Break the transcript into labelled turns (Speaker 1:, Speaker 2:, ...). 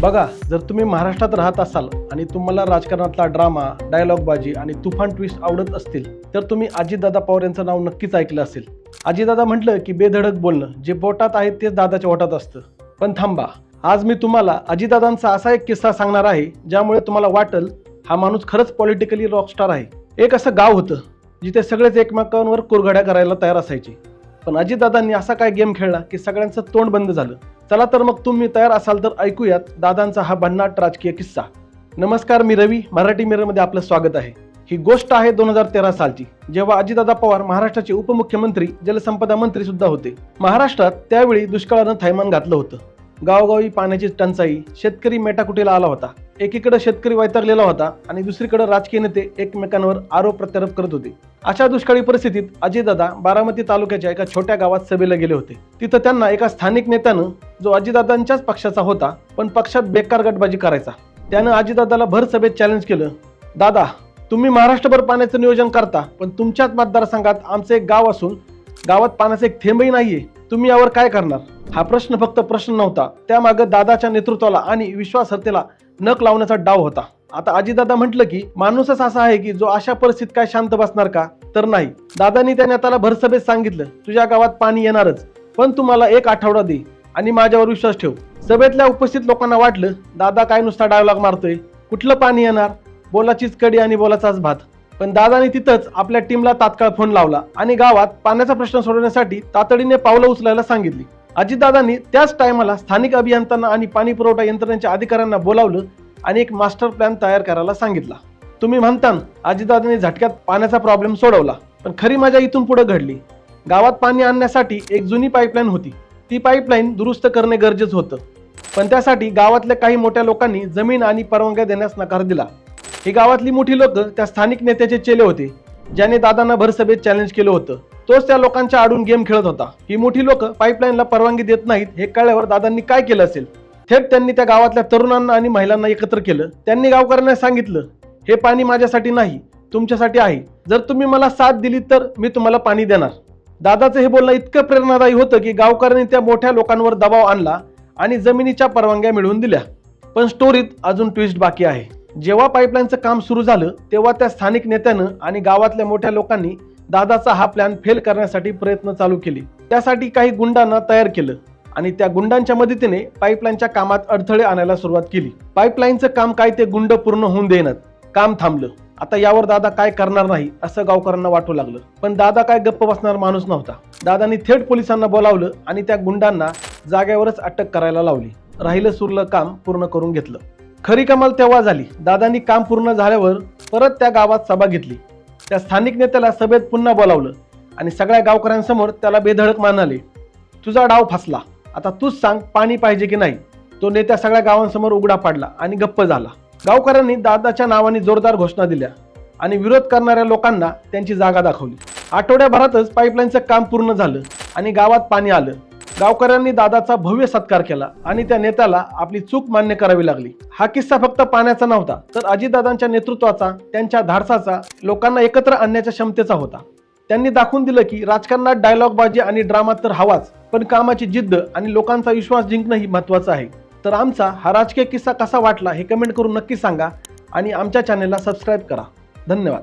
Speaker 1: बघा जर तुम्ही महाराष्ट्रात राहत असाल आणि तुम्हाला राजकारणातला ड्रामा डायलॉगबाजी आणि तुफान ट्विस्ट आवडत असतील तर तुम्ही अजितदादा पवार यांचं नाव नक्कीच ऐकलं असेल. अजितदादा म्हटलं की बेधडक बोलणं जे बोटात आहे तेच दादाच्या ओटात असतं. पण थांबा आज मी तुम्हाला अजितदादांचा असा एक किस्सा सांगणार आहे ज्यामुळे तुम्हाला वाटल हा माणूस खरंच पॉलिटिकली रॉकस्टार आहे. एक असं गाव होतं जिथे सगळेच एकमेकांवर कुरघड्या करायला तयार असायचे. पण अजितदादांनी असा काय गेम खेळला की सगळ्यांचं तोंड बंद झालं. चला तर मग तुम्ही तयार असाल तर ऐकूयात दादांचा हा भन्नाट राजकीय किस्सा. नमस्कार मी रवी मराठी मिररमध्ये आपलं स्वागत आहे. ही गोष्ट आहे दोन हजार तेरा सालची जेव्हा अजितदादा पवार महाराष्ट्राचे उपमुख्यमंत्री जलसंपदा मंत्री सुद्धा होते. महाराष्ट्रात त्यावेळी दुष्काळानं थैमान घातलं होतं. गावोगावी पाण्याची टंचाई शेतकरी मेटाकुटीला आला होता. एकीकडे शेतकरी वैतागलेला होता आणि दुसरीकडे राजकीय नेते एकमेकांवर आरोप प्रत्यारोप करत होते. अशा दुष्काळी परिस्थितीत अजितदादा बारामती तालुक्याच्या एका छोट्या गावात सभेला गेले होते. तिथं त्यांना एका स्थानिक नेत्यानं जो अजितदादांच्याच पक्षाचा होता पण पक्षात बेकार गटबाजी करायचा. त्यानं अजितदादाला भर सभेत चॅलेंज केलं. दादा तुम्ही महाराष्ट्रभर पाण्याचं नियोजन करता पण तुमच्याच मतदारसंघात आमचं एक गाव असून गावात पाण्याचा एक थेंबही नाहीये. तुम्ही यावर काय करणार? हा प्रश्न फक्त प्रश्न नव्हता. त्यामागे दादाच्या नेतृत्वाला आणि विश्वासार्हतेला नक लावण्याचा डाव होता. आता आजीदादा म्हटलं की माणूसच असा आहे की जो अशा परिस्थितीत काय शांत बसणार का? तर नाही. दादानी त्या नेत्याला भरसभेत सांगितलं तुझ्या गावात पाणी येणारच पण तुम्हाला एक आठवडा दे आणि माझ्यावर विश्वास ठेव. सभेतल्या उपस्थित लोकांना वाटलं दादा काय नुसता डायलॉग मारतोय? कुठलं पाणी येणार? बोलाचीच कडी आणि बोलाचाच भात. पण दादाने तिथंच आपल्या टीमला तात्काळ फोन लावला आणि गावात पाण्याचा प्रश्न सोडवण्यासाठी तातडीने पावलं उचलायला सांगितली. अजितदादांनी त्याच टायमाला स्थानिक अभियंत्यांना आणि पाणी पुरवठा यंत्रणेच्या अधिकाऱ्यांना बोलावलं आणि एक मास्टर प्लॅन तयार करायला सांगितला. तुम्ही म्हणता अजितदादांनी झटक्यात पाण्याचा प्रॉब्लेम सोडवला पण खरी मजा इथून पुढे घडली. गावात पाणी आणण्यासाठी एक जुनी पाईपलाईन होती. ती पाईपलाईन दुरुस्त करणे गरजेचं होतं. पण त्यासाठी गावातल्या काही मोठ्या लोकांनी जमीन आणि परवानग्या देण्यास नकार दिला. ही गावातली मोठी लोक त्या स्थानिक नेत्याचे चेले होते ज्याने दादांना भरसभेत चॅलेंज केलं होतं. तोच त्या लोकांच्या आडून गेम खेळत होता. ही मोठी लोक पाईपलाईनला परवानगी देत नाहीत हे कळल्यावर दादांनी काय केलं असेल? थेट त्यांनी त्या गावातल्या तरुणांना आणि महिलांना एकत्र केलं. त्यांनी गावकऱ्यांना सांगितलं हे पाणी माझ्यासाठी नाही तुमच्यासाठी आहे. जर तुम्ही मला साथ दिली तर मी तुम्हाला पाणी देणार. दादाचं हे बोलणं इतकं प्रेरणादायी होतं की गावकऱ्यांनी त्या मोठ्या लोकांवर दबाव आणला आणि जमिनीच्या परवानग्या मिळवून दिल्या. पण स्टोरीत अजून ट्विस्ट बाकी आहे. जेव्हा पाईपलाईनचं काम सुरू झालं तेव्हा त्या स्थानिक नेत्यानं आणि गावातल्या मोठ्या लोकांनी दादाचा हा प्लॅन फेल करण्यासाठी प्रयत्न चालू केले. त्यासाठी काही गुंडांना तयार केलं आणि त्या गुंडांच्या मदतीने पाईपलाईनच्या कामात अडथळे आणायला सुरुवात केली. पाईपलाईनचं काम काय ते गुंड पूर्ण होऊन देणार काम थांबलं. आता यावर दादा काय करणार नाही असं गावकऱ्यांना वाटू लागलं. पण दादा काय गप्प बसणार माणूस नव्हता. दादानी थेट पोलिसांना बोलावलं आणि त्या गुंडांना जागेवरच अटक करायला लावली. राहिलं सुरलं काम पूर्ण करून घेतलं. खरी कमाल तेव्हा झाली. दादांनी काम पूर्ण झाल्यावर परत त्या गावात सभा घेतली. त्या स्थानिक नेत्याला सभेत पुन्हा बोलावलं आणि सगळ्या गावकऱ्यांसमोर त्याला बेधडक मानाले. तुझा डाव फसला. आता तूच सांग पाणी पाहिजे की नाही? तो नेत्या सगळ्या गावांसमोर उघडा पाडला आणि गप्प झाला. गावकऱ्यांनी दादाच्या नावाने जोरदार घोषणा दिल्या आणि विरोध करणाऱ्या लोकांना त्यांची जागा दाखवली. आठवड्याभरातच पाईपलाईनचं काम पूर्ण झालं आणि गावात पाणी आलं. गावकऱ्यांनी दादाचा भव्य सत्कार केला आणि त्या नेत्याला आपली चूक मान्य करावी लागली. हा किस्सा फक्त पाण्याचा नव्हता तर अजितदादांच्या नेतृत्वाचा त्यांच्या धाडसाचा लोकांना एकत्र आणण्याच्या क्षमतेचा होता. त्यांनी दाखवून दिलं की राजकारणात डायलॉगबाजी आणि ड्रामा तर हवाच पण कामाची जिद्द आणि लोकांचा विश्वास जिंकणंही महत्वाचं आहे. तर आमचा हा राजकीय किस्सा कसा वाटला हे कमेंट करून नक्की सांगा आणि आमच्या चॅनेलला सबस्क्राईब करा. धन्यवाद.